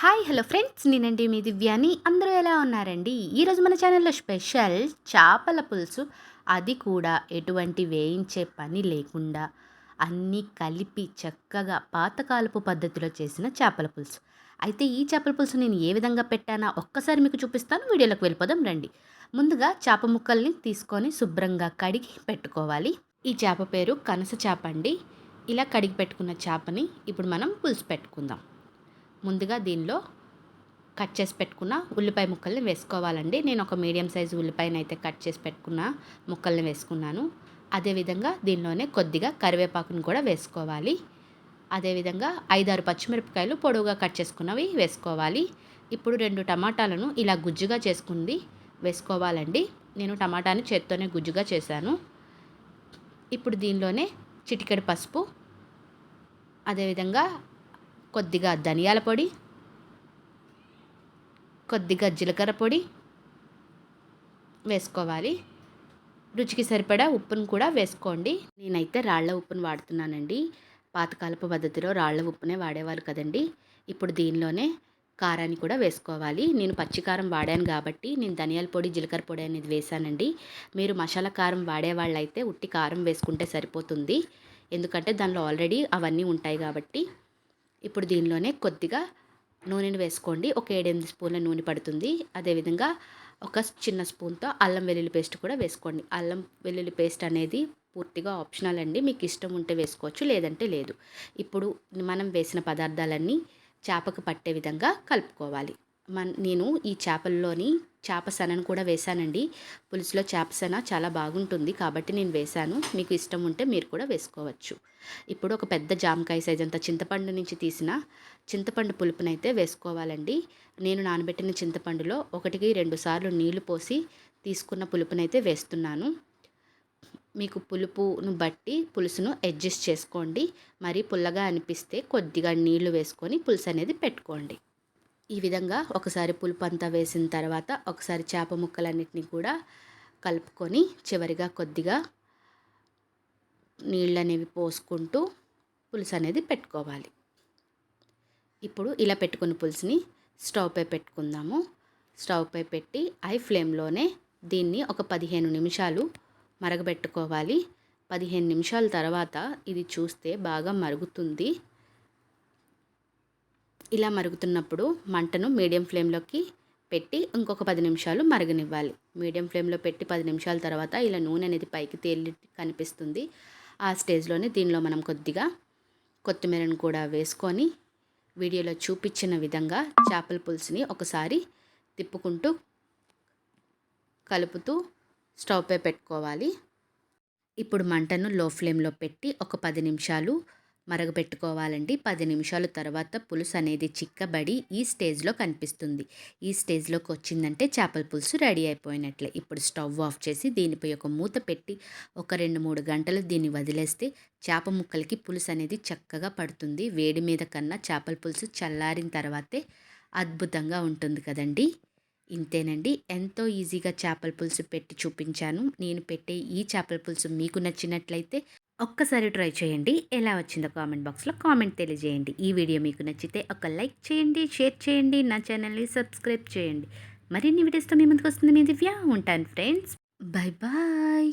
Hi hello friends. నేనండి మీ దివ్యాని అందరూ ఎలా ఉన్నారండి? ఈరోజు మన ఛానల్లో స్పెషల్ చేపల పులుసు. అది కూడా ఎటువంటి వేయించే పని లేకుండా అన్నీ కలిపి చక్కగా పాతకాలపు పద్ధతిలో చేసిన చేపల పులుసు. అయితే ఈ చేపల పులుసు నేను ఏ విధంగా పెట్టానా ఒక్కసారి మీకు చూపిస్తాను. వీడియోలోకి వెళ్ళిపోదాం రండి. ముందుగా చేప ముక్కల్ని తీసుకొని శుభ్రంగా కడిగి పెట్టుకోవాలి. ఈ చేప పేరు కనస చేప అండి. ఇలా కడిగి పెట్టుకున్న చేపని ఇప్పుడు మనం పులుసు పెట్టుకుందాం. ముందుగా దీనిలో కట్ చేసి పెట్టుకున్న ఉల్లిపాయ ముక్కల్ని వేసుకోవాలండి. నేను ఒక మీడియం సైజు ఉల్లిపాయను అయితే కట్ చేసి పెట్టుకున్న ముక్కల్ని వేసుకున్నాను. అదేవిధంగా దీనిలోనే కొద్దిగా కరివేపాకును కూడా వేసుకోవాలి. అదేవిధంగా ఐదారు పచ్చిమిరపకాయలు పొడవుగా కట్ చేసుకున్నవి వేసుకోవాలి. ఇప్పుడు రెండు టమాటాలను ఇలా గుజ్జుగా చేసుకుంది వేసుకోవాలండి. నేను టమాటాని చేత్తోనే గుజ్జుగా చేశాను. ఇప్పుడు దీనిలోనే చిటికెడు పసుపు అదేవిధంగా కొద్దిగా ధనియాల పొడి కొద్దిగా జీలకర్ర పొడి వేసుకోవాలి. రుచికి సరిపడా ఉప్పును కూడా వేసుకోండి. నేనైతే రాళ్ళ ఉప్పును వాడుతున్నానండి. పాతకాలపు పద్ధతిలో రాళ్ళ ఉప్పునే వాడేవారు కదండి. ఇప్పుడు దీనిలోనే కారాన్ని కూడా వేసుకోవాలి. నేను పచ్చికారం వాడాను కాబట్టి నేను ధనియాల పొడి జీలకర్ర పొడి అనేది వేసానండి మీరు మసాలా కారం వాడేవాళ్ళైతే ఉట్టి కారం వేసుకుంటే సరిపోతుంది. ఎందుకంటే దానిలో ఆల్రెడీ అవన్నీ ఉంటాయి కాబట్టి ఇప్పుడు దీనిలోనే కొద్దిగా నూనెను వేసుకోండి. ఒక ఏడెనిమిది స్పూన్ల నూనె పడుతుంది. అదేవిధంగా ఒక చిన్న స్పూన్తో అల్లం వెల్లుల్లి పేస్ట్ కూడా వేసుకోండి. అల్లం వెల్లుల్లి పేస్ట్ అనేది పూర్తిగా ఆప్షనల్ అండి. మీకు ఇష్టం ఉంటే వేసుకోవచ్చు లేదంటే లేదు. ఇప్పుడు మనం వేసిన పదార్థాలన్నీ చేపకు పట్టే విధంగా కలుపుకోవాలి. మన నేను ఈ చేపల్లోని చేప సనను కూడా వేశానండి. పులుసులో చేప సన చాలా బాగుంటుంది కాబట్టి నేను వేశాను. మీకు ఇష్టం ఉంటే మీరు కూడా వేసుకోవచ్చు. ఇప్పుడు ఒక పెద్ద జామకాయ సైజ్ అంత చింతపండు నుంచి తీసిన చింతపండు పులుపునైతే వేసుకోవాలండి. నేను నానబెట్టిన చింతపండులో ఒకటికి రెండు సార్లు నీళ్ళు పోసి తీసుకున్న పులుపునైతే వేస్తున్నాను. మీకు పులుపును బట్టి పులుసును అడ్జస్ట్ చేసుకోండి. మరి పుల్లగా అనిపిస్తే కొద్దిగా నీళ్ళు వేసుకొని పులుసు అనేది పెట్టుకోండి. ఈ విధంగా ఒకసారి పులుపు అంతా వేసిన తర్వాత ఒకసారి చేప ముక్కలన్నిటిని కూడా కలుపుకొని చివరిగా కొద్దిగా నీళ్ళు అనేవి పోసుకుంటూ పులుసు అనేది పెట్టుకోవాలి. ఇప్పుడు ఇలా పెట్టుకున్న పులుసుని స్టవ్ పై పెట్టుకుందాము. స్టవ్ పై పెట్టి హై ఫ్లేమ్లోనే దీన్ని ఒక పదిహేను నిమిషాలు మరగబెట్టుకోవాలి. పదిహేను నిమిషాల తర్వాత ఇది చూస్తే బాగా మరుగుతుంది. ఇలా మరుగుతున్నప్పుడు మంటను మీడియం ఫ్లేమ్లోకి పెట్టి ఇంకొక పది నిమిషాలు మరగనివ్వాలి. మీడియం ఫ్లేమ్లో పెట్టి పది నిమిషాల తర్వాత ఇలా నూనె అనేది పైకి తేలి కనిపిస్తుంది. ఆ స్టేజ్లోనే దీనిలో మనం కొద్దిగా కొత్తిమీరను కూడా వేసుకొని వీడియోలో చూపించిన విధంగా చేపల పులుసుని ఒకసారి తిప్పుకుంటూ కలుపుతూ స్టవ్పై పెట్టుకోవాలి. ఇప్పుడు మంటను లో ఫ్లేమ్లో పెట్టి ఒక పది నిమిషాలు మరగపెట్టుకోవాలండి. పది నిమిషాల తర్వాత పులుసు అనేది చిక్కబడి ఈ స్టేజ్లో కనిపిస్తుంది. ఈ స్టేజ్లోకి వచ్చిందంటే చేపల పులుసు రెడీ అయిపోయినట్లే. ఇప్పుడు స్టవ్ ఆఫ్ చేసి దీనిపై ఒక మూత పెట్టి ఒక రెండు మూడు గంటలు దీన్ని వదిలేస్తే చేప ముక్కలకి పులుసు అనేది చక్కగా పడుతుంది. వేడి మీద కన్నా చేపల పులుసు చల్లారిన తర్వాతే అద్భుతంగా ఉంటుంది కదండి. ఇంతేనండి. ఎంతో ఈజీగా చేపల పులుసు పెట్టి చూపించాను. నేను పెట్టే ఈ చేపల పులుసు మీకు నచ్చినట్లయితే ఒక్కసారి ట్రై చేయండి. ఎలా వచ్చిందో కామెంట్ బాక్స్లో కామెంట్ తెలియజేయండి. ఈ వీడియో మీకు నచ్చితే ఒక లైక్ చేయండి షేర్ చేయండి నా ఛానల్ని సబ్స్క్రైబ్ చేయండి. మరిన్ని వీడియోస్తో మీ ముందుకు వస్తుంది మీ దివ్య. ఉంటాను ఫ్రెండ్స్. Bye bye.